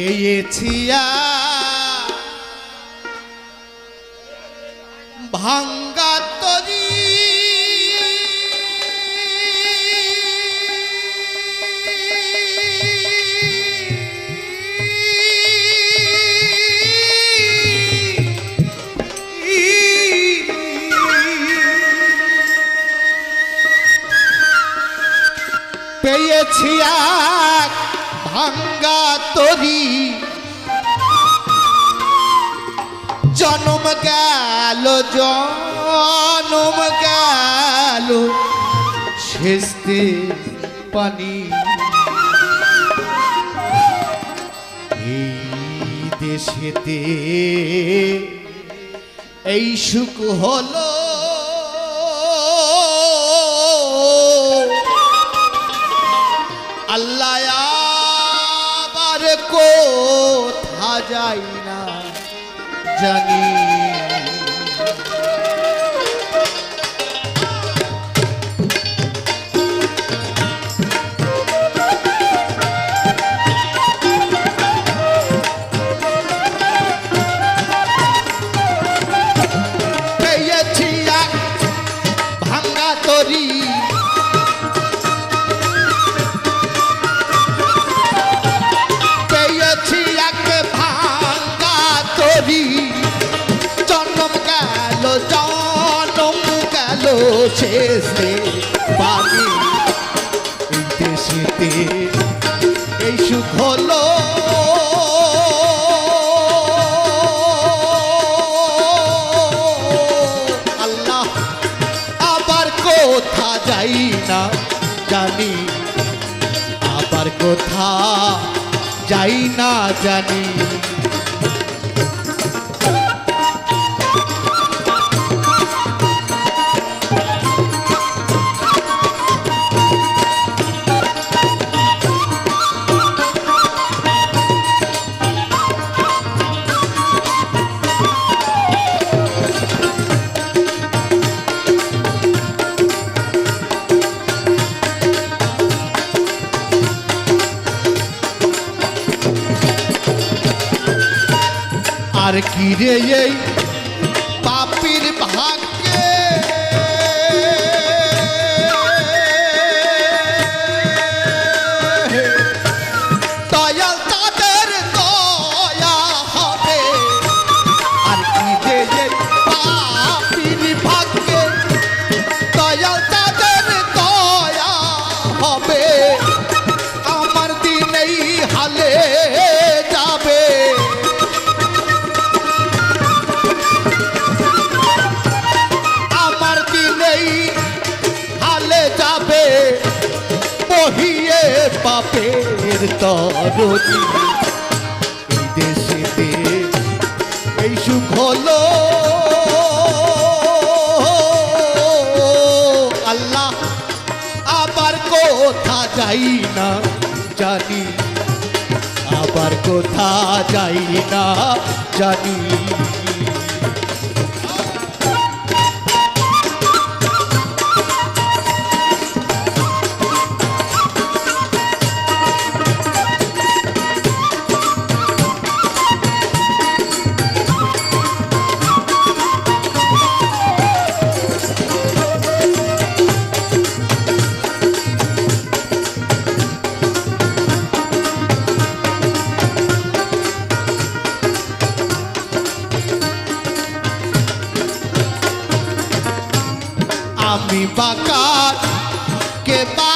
পেয়েছি ভাঙ্গা তরি। পেয়েছি এক ভাঙ্গা তরি। জনম গেল জনম গেল শেষতে পানি। এই দেশেতে এই সুখ হলো কোথা যাই না জানি শেষে পানি এই দেশেতে এই সুখ হলো আল্লাহ, আবার কোথা যাই না জানি, আবার কোথা যাই না জানি। আর কি রে এই পাপির ভাগ্যে পাপের তরণি। এই দেশেতে এই সুখ হলো। আল্লাহ, আবার কোথা যাই না জানি। আবার কোথা যাই না জানি। আমি বাকার কে বা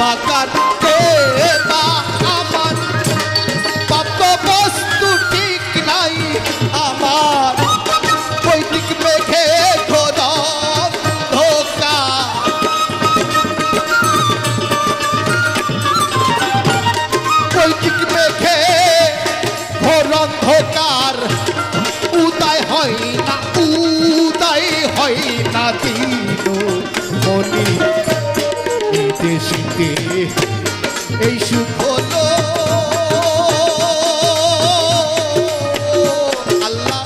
বাকার মুক্তি এই সুখ হলো। আল্লাহ,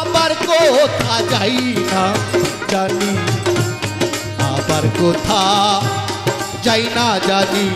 আবার কোথা যাই না জানি, আবার কোথা যাই না জানি।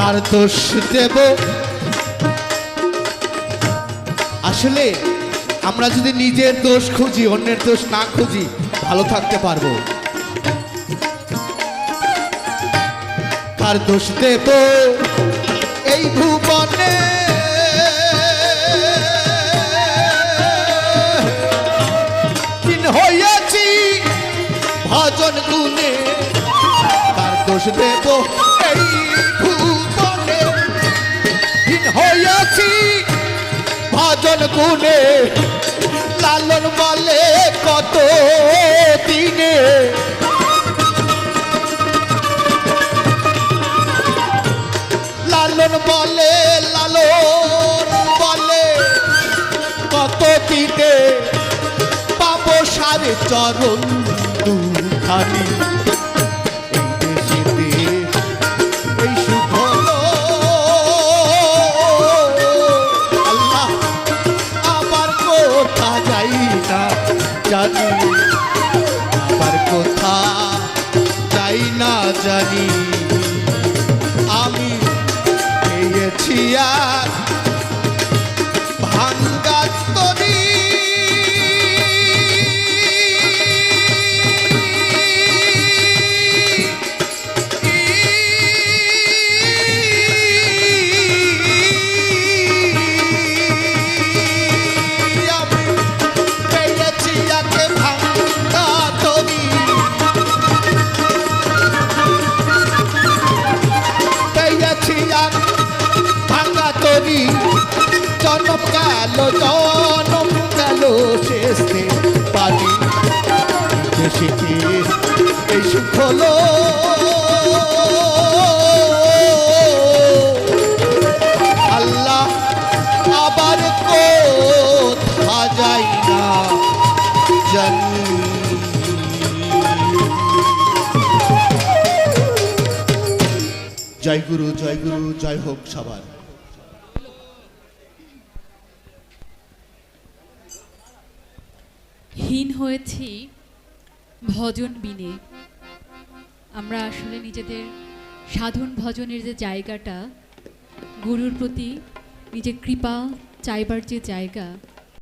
কার দোষ দেব। আসলে আমরা যদি নিজের দোষ খুঁজি, অন্যের দোষ না খুঁজি, ভালো থাকতে পারব। কার দোষ দেব? এই ভুবনে ভজন গুণে, লালন বলে কত দিনে। লালন বলে লালন বলে কত দিনে। পাবো সারে চরণ দুখানি। গেল জনম, গেল শেষে পানি দেশেতে এই সুখ আল্লাহ আবার কোথা যাই না জানি। জয় গুরু জয় গুরু, জয় হোক সবার। হীন হয়েছি ভজন বিনে। আমরা আসলে নিজেদের সাধন ভজনের যে জায়গাটা, গুরুর প্রতি নিজের কৃপা চাইবার যে জায়গা